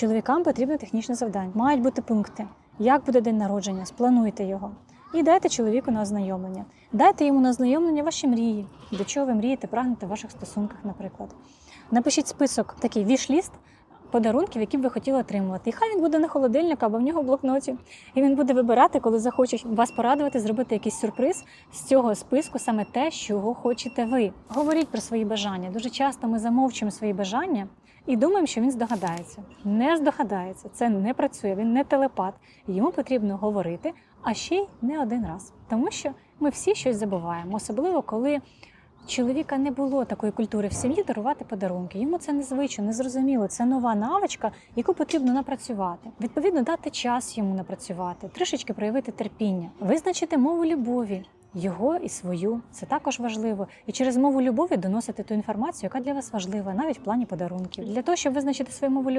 Чоловікам потрібне технічне завдання. Мають бути пункти. Як буде день народження? Сплануйте його. І дайте чоловіку на ознайомлення. Дайте йому на ознайомлення ваші мрії, до чого ви мрієте, прагнете в ваших стосунках, наприклад. Напишіть список, такий віш-ліст подарунків, які б ви хотіли отримувати. І хай він буде на холодильнику або в нього в блокноті. І він буде вибирати, коли захоче вас порадувати, зробити якийсь сюрприз з цього списку, саме те, чого хочете ви. Говоріть про свої бажання. Дуже часто ми замовчуємо свої бажання і думаємо, що він здогадається. Не здогадається, це не працює, він не телепат. Йому потрібно говорити, а ще й не один раз. Тому що ми всі щось забуваємо, особливо коли. Чоловіка не було такої культури в сім'ї дарувати подарунки. Йому це незвично, незрозуміло. Це нова навичка, яку потрібно напрацювати. Відповідно, дати час йому напрацювати, трішечки проявити терпіння, визначити мову любові. Його і свою це також важливо, і через мову любові доносити ту інформацію, яка для вас важлива, навіть в плані подарунків. Для того, щоб визначити свою мову любові,